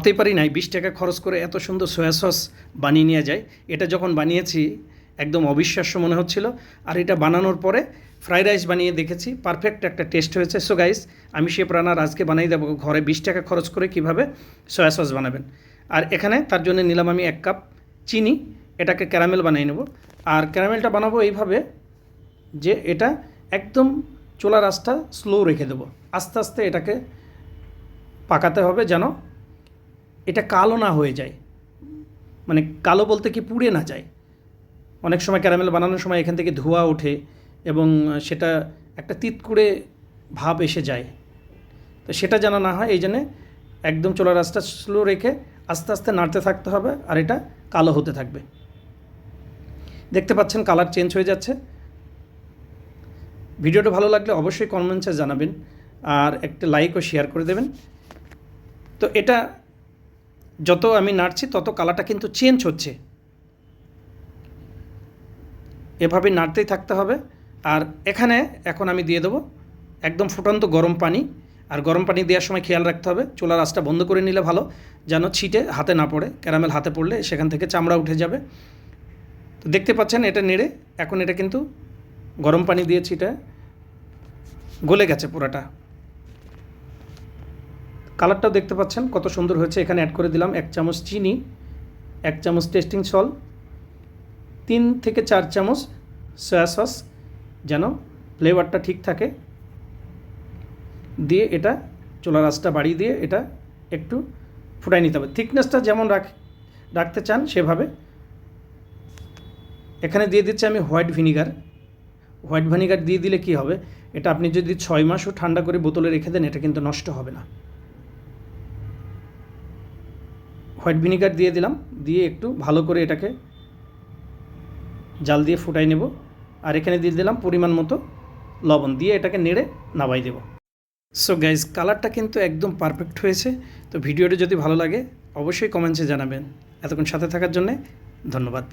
ভাবতেই পারি নাই, বিশ টাকা খরচ করে এত সুন্দর সয়া সস বানিয়ে নিয়ে যায় এটা যখন বানিয়েছি, একদম অবিশ্বাস্য মনে হচ্ছিল। আর এটা বানানোর পরে ফ্রাইড রাইস বানিয়ে দেখেছি পারফেক্ট একটা টেস্ট হয়েছে। সো গাইস আমি সে প্রাণার আজকে বানিয়ে দেবো, ঘরে বিশ টাকা খরচ করে কীভাবে সয়া সস বানাবেন। আর এখানে তার জন্য নিলাম আমি এক কাপ চিনি, এটাকে ক্যারামেল বানিয়ে নেব। আর ক্যারামেলটা বানাবো এইভাবে যে এটা একদম চোলা রাসটা স্লো রেখে দেবো। আস্তে আস্তে এটাকে পাকাতে হবে যেন এটা কালো না হয়ে যায়। মানে কালো বলতে কি পুড়ে না যায়। অনেক সময় ক্যারামেল বানানোর সময় এখান থেকে ধোঁয়া ওঠে এবং সেটা একটা তিতকুড়ে ভাব এসে যায়। তো সেটা যেন না হয়, এই জন্যে একদম চোলা রাস্তা স্লো রেখে আস্তে আস্তে নাড়তে থাকতে হবে আর এটা কালো হতে থাকবে। দেখতে পাচ্ছেন কালার চেঞ্জ হয়ে যাচ্ছে। ভিডিওটা ভালো লাগলে অবশ্যই কমেন্টসে জানাবেন আর একটা লাইক ও শেয়ার করে দেবেন। তো এটা যত আমি নাড়ছি, তত কালারটা কিন্তু চেঞ্জ হচ্ছে। এভাবে নাড়তেই থাকতে হবে। আর এখানে এখন আমি দিয়ে দেবো একদম ফুটন্ত গরম পানি। আর গরম পানি দেওয়ার সময় খেয়াল রাখতে হবে, চুলার আঁচটা বন্ধ করে নিলে ভালো, যেন ছিটে হাতে না পড়ে, ক্যারামেল হাতে পড়লে সেখান থেকে চামড়া উঠে যাবে। তো দেখতে পাচ্ছেন এটা নেড়ে, এখন এটা কিন্তু গরম পানি দিয়ে ছিটে গলে গেছে পুরাটা। কালারটাও দেখতে পাচ্ছেন, কত সুন্দর হয়েছে। এখানে অ্যাড করে দিলাম এক চামচ চিনি, এক চামচ টেস্টিং সল তিন থেকে চার চামচ সয়া সস যেন ফ্লেভারটা ঠিক থাকে। দিয়ে এটা চোলা রাসটা বাড়িয়ে দিয়ে এটা একটু ফুটাই নিতে হবে। থিকনেসটা যেমন রাখ, রাখতে চান সেভাবে। এখানে দিয়ে দিচ্ছি আমি হোয়াইট ভিনিগার হোয়াইট ভিনিগার দিয়ে দিলে কি হবে? এটা আপনি যদি ছয় মাসও ঠান্ডা করে বোতলে রেখে দেন, এটা কিন্তু নষ্ট হবে না। হোয়াইট ভিনিগার দিয়ে দিলাম, দিয়ে একটু ভালো করে এটাকে জাল দিয়ে ফুটাই নেব। আর এখানে দিয়ে দিলাম পরিমাণ মতো লবণ, দিয়ে এটাকে নেড়ে নামাই দেব। সো গাইজ কালারটা কিন্তু একদম পারফেক্ট হয়েছে। তো ভিডিওটি যদি ভালো লাগে, অবশ্যই কমেন্টসে জানাবেন। এতক্ষণ সাথে থাকার জন্যে ধন্যবাদ।